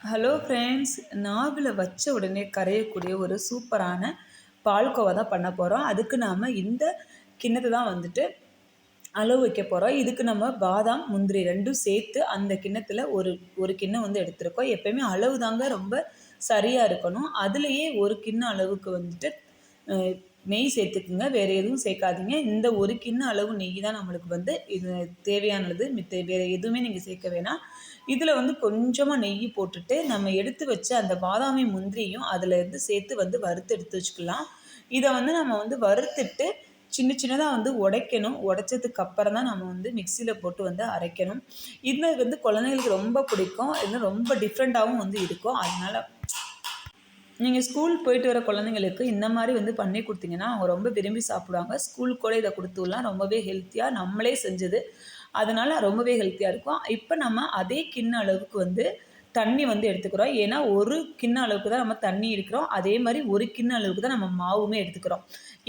Hello friends நாவில் வச்ச உடனே கரையக்கூடிய ஒரு சூப்பரான பால்கோவா தான் பண்ண போகிறோம் அதுக்கு நாம் இந்த கிண்ணத்தை தான் வந்துட்டு அளவு வைக்க போகிறோம் இதுக்கு நம்ம பாதாம் முந்திரி ரெண்டும் சேர்த்து அந்த கிண்ணத்தில் ஒரு ஒரு கிண்ணம் வந்து எடுத்திருக்கோம். எப்போயுமே அளவு தாங்க ரொம்ப சரியாக இருக்கணும். அதுலேயே ஒரு கிண்ணம் அளவுக்கு வந்துட்டு நெய் சேர்த்துக்குங்க வேறு எதுவும் சேர்க்காதீங்க. இந்த ஒரு கிண்ண அளவு நெய் தான் நம்மளுக்கு வந்து இது தேவையானது. மித்த வேறு எதுவுமே நீங்கள் சேர்க்க வேணாம். இதில் வந்து கொஞ்சமாக நெய் போட்டுட்டு நம்ம எடுத்து வச்ச அந்த பாதாமி முந்திரியும் அதில் இருந்து சேர்த்து வந்து வறுத்து எடுத்து வச்சுக்கலாம். இதை வந்து நம்ம வந்து வறுத்துட்டு சின்ன சின்னதாக வந்து உடைக்கணும். உடைச்சதுக்கு அப்புறம் தான் நம்ம வந்து மிக்சியில் போட்டு வந்து அரைக்கணும். இது வந்து குழந்தைங்களுக்கு ரொம்ப பிடிக்கும். இது ரொம்ப டிஃப்ரெண்ட்டாகவும் வந்து இருக்கும். அதனால் நீங்கள் ஸ்கூல் போயிட்டு வர குழந்தைங்களுக்கு இந்த மாதிரி வந்து பண்ணி கொடுத்தீங்கன்னா அவங்க ரொம்ப விரும்பி சாப்பிடுவாங்க. ஸ்கூலுக்கு கூட இதை கொடுத்துலாம் ரொம்பவே ஹெல்த்தியாக நம்மளே செஞ்சது. அதனால் ரொம்பவே ஹெல்த்தியாக இருக்கும். இப்போ நம்ம அதே கிண்ண அளவுக்கு வந்து தண்ணி வந்து எடுத்துக்கிறோம். ஏன்னா ஒரு கிண்ண அளவுக்கு தான் நம்ம தண்ணி எடுக்கிறோம். அதே மாதிரி ஒரு கிண்ண அளவுக்கு தான் நம்ம மாவுமே எடுத்துக்கிறோம்.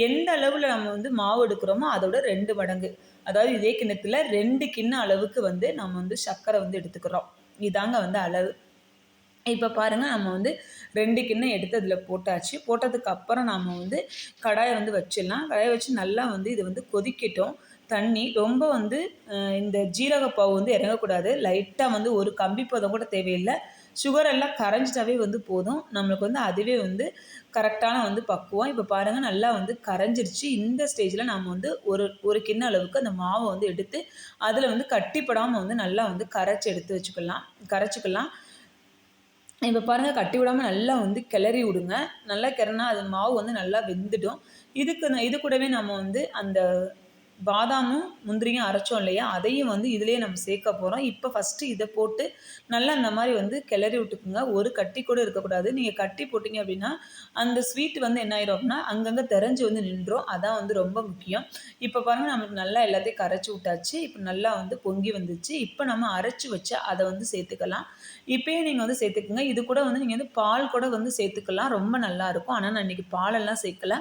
எந்த அளவில் நம்ம வந்து மாவு எடுக்கிறோமோ அதோட ரெண்டு மடங்கு. அதாவது இதே கிண்ணத்தில் ரெண்டு கிண்ண அளவுக்கு வந்து நம்ம வந்து சர்க்கரை வந்து எடுத்துக்கிறோம். இதாங்க வந்து அளவு. இப்போ பாருங்கள் நம்ம வந்து ரெண்டு கிண்ணம் எடுத்து அதில் போட்டாச்சு. போட்டதுக்கு அப்புறம் நாம் வந்து கடாயை வந்து வச்சிடலாம். கடாயை வச்சு நல்லா வந்து இது வந்து கொதிக்கட்டும். தண்ணி ரொம்ப வந்து இந்த ஜீரகப்பாவு வந்து இறங்கக்கூடாது. லைட்டாக வந்து ஒரு கம்பி பதம் கூட தேவையில்லை. சுகர் எல்லாம் கரைஞ்சிட்டாவே வந்து போதும். நம்மளுக்கு வந்து அதுவே வந்து கரெக்டான வந்து பக்குவம். இப்போ பாருங்கள் நல்லா வந்து கரைஞ்சிருச்சு. இந்த ஸ்டேஜில் நம்ம வந்து ஒரு ஒரு கிண்ண அளவுக்கு அந்த மாவை வந்து எடுத்து அதில் வந்து கட்டிப்படாமல் வந்து நல்லா வந்து கரைச்சி எடுத்து வச்சுக்கலாம். கரைச்சிக்கலாம். இப்போ பாருங்கள் கட்டி விடாமல் நல்லா வந்து கிளறி விடுங்க. நல்லா கிளறினா அது மாவு வந்து நல்லா வெந்துடும். இதுக்கு இது கூடவே நம்ம வந்து அந்த பாதாமும் முந்திரியும் அரைச்சோம் இல்லையா? அதையும் வந்து இதுலேயே நம்ம சேர்க்க போகிறோம் இப்போ ஃபஸ்ட்டு இதை போட்டு நல்லா அந்த மாதிரி வந்து கிளறி விட்டுக்குங்க. ஒரு கட்டி கூட இருக்கக்கூடாது. நீங்கள் கட்டி போட்டிங்க அப்படின்னா அந்த ஸ்வீட் வந்து என்ன ஆயிரும் அப்படின்னா அங்கங்கே தெரிஞ்சு வந்து நின்றோம் அதான் வந்து ரொம்ப முக்கியம். இப்போ பாருங்கள் நம்மளுக்கு நல்லா எல்லாத்தையும் கரைச்சி விட்டாச்சு. இப்போ நல்லா வந்து பொங்கி வந்துச்சு. இப்போ நம்ம அரைச்சி வச்சு அதை வந்து சேர்த்துக்கலாம். இப்போயே நீங்கள் வந்து சேர்த்துக்குங்க. இது கூட வந்து நீங்கள் வந்து பால் கூட வந்து சேர்த்துக்கலாம். ரொம்ப நல்லாயிருக்கும் ஆனால் நான் இன்றைக்கி பாலெல்லாம் சேர்க்கல.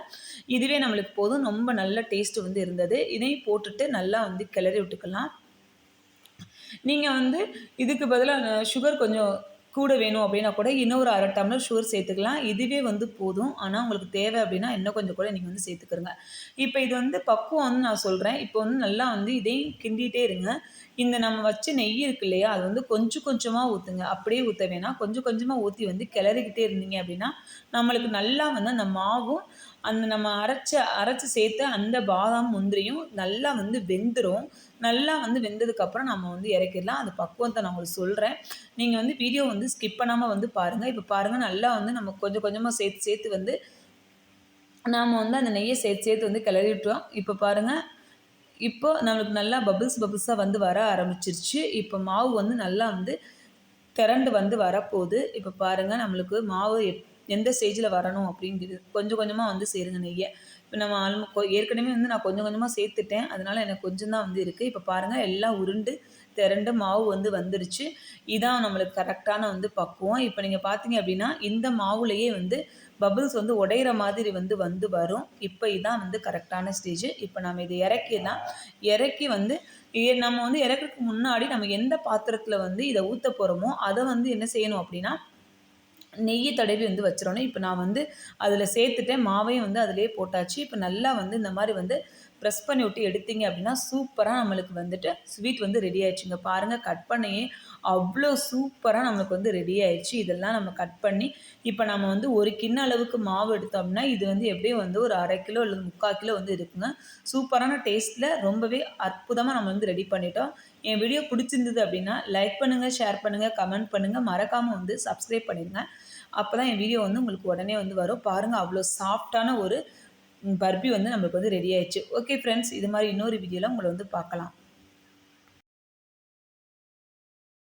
இதுவே நம்மளுக்கு போதும். ரொம்ப நல்ல டேஸ்ட் வந்து இருந்தது. இதே எண்ணெய் போட்டுட்டு நல்லா வந்து கிளறி விட்டுக்கலாம். நீங்கள் வந்து இதுக்கு பதிலாக சுகர் கொஞ்சம் கூட வேணும் அப்படின்னா கூட இன்னொரு அரை டம்ளர் சுகர் சேர்த்துக்கலாம். இதுவே வந்து போதும். ஆனால் உங்களுக்கு தேவை அப்படின்னா இன்னும் கொஞ்சம் கூட நீங்கள் வந்து சேர்த்துக்கிறங்க இப்போ இது வந்து பக்குவம் வந்து நான் சொல்கிறேன் இப்போ வந்து நல்லா வந்து இதையும் கிண்டிகிட்டே இருங்க. இந்த நம்ம வச்ச நெய் இருக்கு இல்லையா அது வந்து கொஞ்சம் கொஞ்சமாக ஊற்றுங்க அப்படியே ஊற்ற வேணாம். கொஞ்சம் கொஞ்சமாக ஊற்றி வந்து கிளறிக்கிட்டே இருந்தீங்க அப்படின்னா நம்மளுக்கு நல்லா வந்து அந்த மாவும் அந்த நம்ம அரைச்ச அரைச்சி சேர்த்து அந்த பாதாம் முந்திரியும் நல்லா வந்து வெந்துடும் நல்லா வந்து வெந்ததுக்கப்புறம் நம்ம வந்து இறக்கிடலாம். அந்த பக்குவத்தை நான் உங்களுக்கு சொல்கிறேன் நீங்கள் வந்து வீடியோ வந்து ஸ்கிப் பண்ணாமல் வந்து பாருங்கள் இப்போ பாருங்கள் நல்லா வந்து நம்ம கொஞ்சம் கொஞ்சமாக சேர்த்து சேர்த்து வந்து நாம் வந்து அந்த நெய்யை சேர்த்து சேர்த்து வந்து கிளறி விட்டுருவோம். இப்போ பாருங்கள் இப்போ நம்மளுக்கு நல்லா பபிள்ஸ் பபிள்ஸாக வந்து வர ஆரம்பிச்சிருச்சு. இப்போ மாவு வந்து நல்லா வந்து திரண்டு வந்து வரப்போகுது. இப்போ பாருங்கள் நம்மளுக்கு மாவு எப் எந்த ஸ்டேஜில் வரணும் அப்படிங்கிறது கொஞ்சம் கொஞ்சமாக வந்து சேருங்க நெய்யை. இப்போ நம்ம ஆல்மோ ஏற்கனவே வந்து நான் கொஞ்சம் கொஞ்சமாக சேர்த்துட்டேன். அதனால் எனக்கு கொஞ்சம் தான் வந்து இருக்குது இப்போ பாருங்கள் எல்லாம் உருண்டு திரண்டு மாவு வந்து வந்துருச்சு. இதான் நம்மளுக்கு கரெக்டான வந்து பக்குவம். இப்போ நீங்கள் பார்த்தீங்க அப்படின்னா இந்த மாவுலேயே வந்து பபிள்ஸ் வந்து உடையிற மாதிரி வந்து வந்து வரும். இப்போ இதான் வந்து கரெக்டான ஸ்டேஜ் இப்போ நம்ம இதை இறக்கிடலாம். இறக்கி வந்து நம்ம வந்து இறக்குறதுக்கு முன்னாடி நம்ம எந்த பாத்திரத்தில் வந்து இதை ஊற்ற போகிறோமோ அதை வந்து என்ன செய்யணும் அப்படின்னா நெய்யை தடவி வந்து வச்சிடணும். இப்போ நான் வந்து அதில் சேர்த்துட்டேன். மாவையும் வந்து அதிலே போட்டாச்சு. இப்போ நல்லா வந்து இந்த மாதிரி வந்து ப்ரெஸ் பண்ணி விட்டு எடுத்தீங்க அப்படின்னா சூப்பராக நம்மளுக்கு வந்துட்டு ஸ்வீட் வந்து ரெடி ஆயிடுச்சுங்க. பாருங்கள் கட் பண்ணியே அவ்வளோ சூப்பராக நம்மளுக்கு வந்து ரெடி ஆயிடுச்சு. இதெல்லாம் நம்ம கட் பண்ணி இப்போ நம்ம வந்து ஒரு கிண்ண அளவுக்கு மாவு எடுத்தோம்னா இது வந்து எப்படியும் வந்து ஒரு அரை கிலோ அல்லது முக்கால் கிலோ வந்து இருக்குங்க. சூப்பரான டேஸ்ட்டில் ரொம்பவே அற்புதமாக நம்ம வந்து ரெடி பண்ணிட்டோம். என் வீடியோ பிடிச்சிருந்தது அப்படின்னா லைக் பண்ணுங்கள் ஷேர் பண்ணுங்கள் கமெண்ட் பண்ணுங்கள் மறக்காமல் வந்து சப்ஸ்கிரைப் பண்ணிடுங்க. அப்போ தான் என் வீடியோ வந்து உங்களுக்கு உடனே வந்து வரும். பாருங்கள் அவ்வளோ சாஃப்டான ஒரு பர்பி வந்து நம்மளுக்கு வந்து ரெடி ஆயிடுச்சு. ஓகே ஃப்ரெண்ட்ஸ் இது மாதிரி இன்னொரு வீடியோவில் உங்களை வந்து பார்க்கலாம்.